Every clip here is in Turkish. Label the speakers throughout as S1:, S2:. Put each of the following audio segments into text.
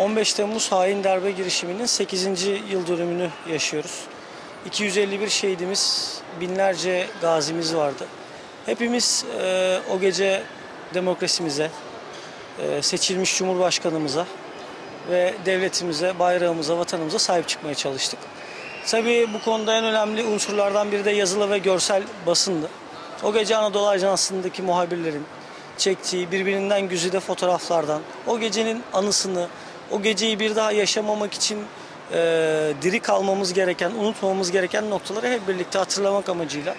S1: 15 Temmuz hain darbe girişiminin 8. yıl dönümünü yaşıyoruz. 251 şehidimiz, binlerce gazimiz vardı. Hepimiz e, o gece demokrasimize, e, seçilmiş Cumhurbaşkanımıza ve devletimize, bayrağımıza, vatanımıza sahip çıkmaya çalıştık. Tabii bu konuda en önemli unsurlardan biri de yazılı ve görsel basındı. O gece Anadolu Ajansı'ndaki muhabirlerin çektiği birbirinden güzide fotoğraflardan, o gecenin anısını, o geceyi bir daha yaşamamak için e, diri kalmamız gereken, unutmamamız gereken noktaları hep birlikte hatırlamak amacıyla,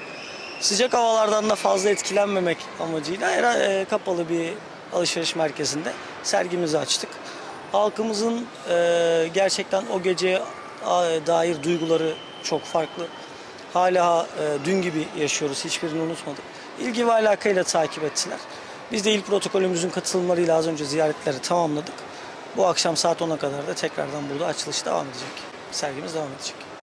S1: sıcak havalardan da fazla etkilenmemek amacıyla e, kapalı bir alışveriş merkezinde sergimizi açtık. Halkımızın e, gerçekten o geceye dair duyguları çok farklı. Hala e, dün gibi yaşıyoruz, hiçbirini unutmadık. İlgi ve alakayla takip ettiler. Biz de il protokolümüzün katılımlarıyla az önce ziyaretleri tamamladık. Bu akşam saat 10'a kadar da tekrardan burada açılış devam edecek. Sergimiz devam edecek.